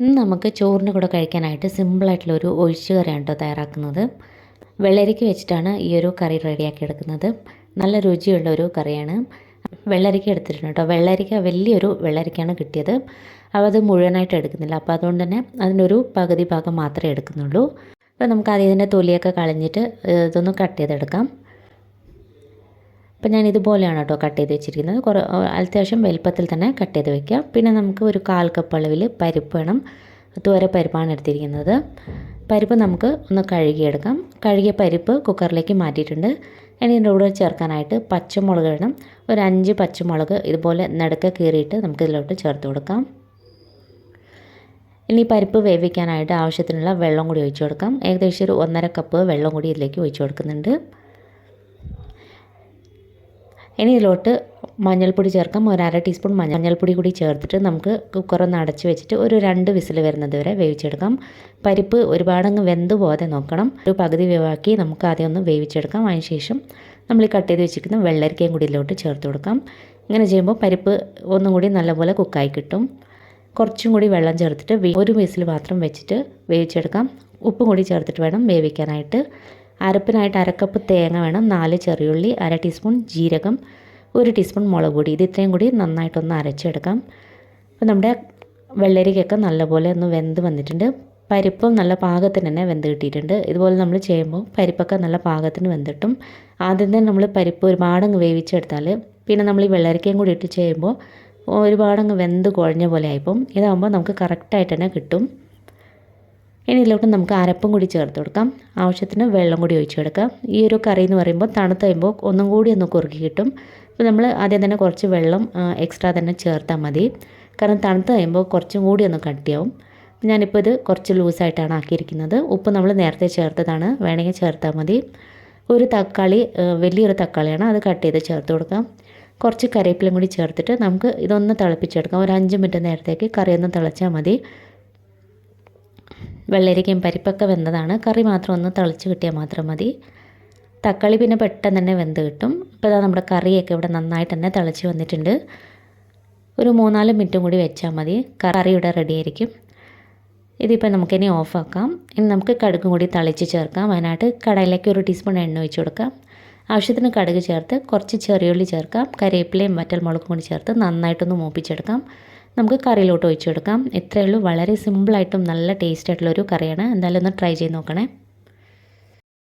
നമുക്ക് ചോറിന്റെ കൂടെ കഴിക്കാനായിട്ട് സിമ്പിളായിട്ടുള്ളൊരു ഒഴിച്ചു കറിയാണ് കേട്ടോ തയ്യാറാക്കുന്നത്. വെള്ളരിക്ക വെച്ചിട്ടാണ് ഈ ഒരു കറി റെഡിയാക്കി എടുക്കുന്നത്. നല്ല രുചിയുള്ള ഒരു കറിയാണ്. വെള്ളരിക്ക എടുത്തിട്ടുണ്ട് കേട്ടോ. വെള്ളരിക്ക വലിയൊരു വെള്ളരിക്കയാണ് കിട്ടിയത്. അപ്പോൾ അത് മുഴുവനായിട്ട് എടുക്കുന്നില്ല. അപ്പോൾ അതുകൊണ്ട് തന്നെ അതിനൊരു പകുതി ഭാഗം മാത്രമേ എടുക്കുന്നുള്ളൂ. അപ്പോൾ നമുക്ക് ഇതിന്റെ തൊലിയൊക്കെ കളഞ്ഞിട്ട് ഇതൊന്ന് കട്ട് ചെയ്തെടുക്കാം. അപ്പം ഞാൻ ഇതുപോലെയാണ് കേട്ടോ കട്ട് ചെയ്ത് വെച്ചിരിക്കുന്നത്. കുറേ അത്യാവശ്യം വലുപ്പത്തിൽ തന്നെ കട്ട് ചെയ്ത് വെക്കാം പിന്നെ നമുക്ക് ഒരു കാൽ കപ്പ് അളവിൽ പരിപ്പ് വേണം. തുവര പരിപ്പാണ് എടുത്തിരിക്കുന്നത്. പരിപ്പ് നമുക്ക് ഒന്ന് കഴുകിയെടുക്കാം. കഴുകിയ പരിപ്പ് കുക്കറിലേക്ക് മാറ്റിയിട്ടുണ്ട്. ഇനി ഇതിന്റെ കൂടെ ചേർക്കാനായിട്ട് പച്ചമുളക് വേണം. ഒരു അഞ്ച് പച്ചമുളക് ഇതുപോലെ നടുക്ക കീറിയിട്ട് നമുക്ക് ഇതിലോട്ട് ചേർത്ത് കൊടുക്കാം. ഇനി പരിപ്പ് വേവിക്കാനായിട്ട് ആവശ്യത്തിനുള്ള വെള്ളം കൂടി ഒഴിച്ചു കൊടുക്കാം. ഏകദേശം ഒരു ഒന്നര കപ്പ് വെള്ളം കൂടി ഇതിലേക്ക് ഒഴിച്ചു കൊടുക്കുന്നുണ്ട്. ഇനി ഇതിലോട്ട് മഞ്ഞൾപ്പൊടി ചേർക്കാം. ഒരു അര ടീസ്പൂൺ മഞ്ഞൾപ്പൊടി കൂടി ചേർത്തിട്ട് നമുക്ക് കുക്കർ ഒന്ന് അടച്ച് വെച്ചിട്ട് ഒരു രണ്ട് വിസിൽ വരുന്നത് വരെ വേവിച്ചെടുക്കാം. പരിപ്പ് ഒരുപാടങ്ങ് വെന്ത് പോകാതെ നോക്കണം. ഒരു പകുതി വിവാക്കി നമുക്ക് ആദ്യം ഒന്ന് വേവിച്ചെടുക്കാം. അതിനുശേഷം നമ്മൾ ഈ കട്ട് ചെയ്ത് വെച്ചിരിക്കുന്ന വെള്ളരിക്കയും കൂടി ഇതിലോട്ട് ചേർത്ത് കൊടുക്കാം. ഇങ്ങനെ ചെയ്യുമ്പോൾ പരിപ്പ് ഒന്നും കൂടി നല്ലപോലെ കുക്കായി കിട്ടും. കുറച്ചും കൂടി വെള്ളം ചേർത്തിട്ട് ഒരു വിസിൽ മാത്രം വെച്ചിട്ട് വേവിച്ചെടുക്കാം. ഉപ്പും കൂടി ചേർത്തിട്ട് വേണം വേവിക്കാനായിട്ട്. അരപ്പിനായിട്ട് അരക്കപ്പ് തേങ്ങ വേണം നാല് ചെറിയുള്ളി അര ടീസ്പൂൺ ജീരകം ഒരു ടീസ്പൂൺ മുളക് പൊടി. ഇത് ഇത്രയും കൂടി നന്നായിട്ടൊന്ന് അരച്ചെടുക്കാം. അപ്പോൾ നമ്മുടെ വെള്ളരിക്കൊക്കെ നല്ലപോലെ ഒന്ന് വെന്ത് വന്നിട്ടുണ്ട്. പരിപ്പും നല്ല പാകത്തിന് തന്നെ വെന്ത് കിട്ടിയിട്ടുണ്ട്. ഇതുപോലെ നമ്മൾ ചെയ്യുമ്പോൾ പരിപ്പൊക്കെ നല്ല പാകത്തിന് വെന്തിട്ടും ആദ്യം തന്നെ നമ്മൾ പരിപ്പ് ഒരുപാടങ്ങ് വേവിച്ചെടുത്താൽ പിന്നെ നമ്മൾ ഈ വെള്ളരിക്കയും കൂടി ഇട്ട് ചെയ്യുമ്പോൾ ഒരുപാടങ്ങ് വെന്ത് കുഴഞ്ഞ പോലെ ആയിപ്പം ഇതാകുമ്പോൾ നമുക്ക് കറക്റ്റായിട്ട് തന്നെ കിട്ടും. ഇനി ഇതിലോട്ട് നമുക്ക് അരപ്പും കൂടി ചേർത്ത് കൊടുക്കാം. ആവശ്യത്തിന് വെള്ളം കൂടി ഒഴിച്ചു കൊടുക്കാം ഈ ഒരു കറി എന്ന് പറയുമ്പോൾ തണുത്ത് കഴിയുമ്പോൾ ഒന്നും കൂടി ഒന്ന് കുറുക്കി കിട്ടും. അപ്പോൾ നമ്മൾ ആദ്യം തന്നെ കുറച്ച് വെള്ളം എക്സ്ട്രാ തന്നെ ചേർത്താൽ മതി. കാരണം തണുത്ത് കഴിയുമ്പോൾ കുറച്ചും കൂടി ഒന്ന് കട്ടിയാവും. ഞാനിപ്പോൾ ഇത് കുറച്ച് ലൂസായിട്ടാണ് ആക്കിയിരിക്കുന്നത്. ഉപ്പ് നമ്മൾ നേരത്തെ ചേർത്തതാണ്. വേണമെങ്കിൽ ചേർത്താൽ മതി. ഒരു തക്കാളി വലിയൊരു തക്കാളിയാണ്. അത് കട്ട് ചെയ്ത് ചേർത്ത് കൊടുക്കാം. കുറച്ച് കറിവേപ്പിലയും കൂടി ചേർത്തിട്ട് നമുക്ക് ഇതൊന്ന് തിളപ്പിച്ചെടുക്കാം. ഒരു അഞ്ച് മിനിറ്റ് നേരത്തേക്ക് കറിയൊന്ന് തിളച്ചാൽ മതി. വെള്ളരിക്കയും പരിപ്പൊക്കെ വെന്തതാണ്. കറി മാത്രം ഒന്ന് തിളച്ച് കിട്ടിയാൽ മാത്രം മതി. തക്കാളി പിന്നെ പെട്ടെന്ന് തന്നെ വെന്ത് കിട്ടും. ഇപ്പോൾ ഇതാ നമ്മുടെ കറിയൊക്കെ ഇവിടെ നന്നായിട്ട് തന്നെ തിളച്ച് വന്നിട്ടുണ്ട്. ഒരു മൂന്നാൽ മിനിറ്റും കൂടി വെച്ചാൽ മതി. കറി ഇവിടെ റെഡി ആയിരിക്കും. ഇതിപ്പോൾ നമുക്കിനി ഓഫാക്കാം ഇനി നമുക്ക് കടുകും കൂടി തളിച്ച് ചേർക്കാം. അതിനായിട്ട് കടയിലേക്ക് ഒരു ടീസ്പൂൺ എണ്ണ ഒഴിച്ച് കൊടുക്കാം. ആവശ്യത്തിന് കടുക് ചേർത്ത് കുറച്ച് ചെറിയുള്ളി ചേർക്കാം. കറിവേപ്പിലയും വറ്റൽമുളകും കൂടി ചേർത്ത് നന്നായിട്ടൊന്ന് മൂപ്പിച്ചെടുക്കാം. നമുക്ക് കറിയിലോട്ട് ഒഴിച്ചു കൊടുക്കാം ഇത്രയേ ഉള്ളൂ. വളരെ സിമ്പിളായിട്ടും നല്ല ടേസ്റ്റ് ആയിട്ടുള്ളൊരു കറിയാണ്. എന്തായാലും ഒന്ന് ട്രൈ ചെയ്ത് നോക്കണേ.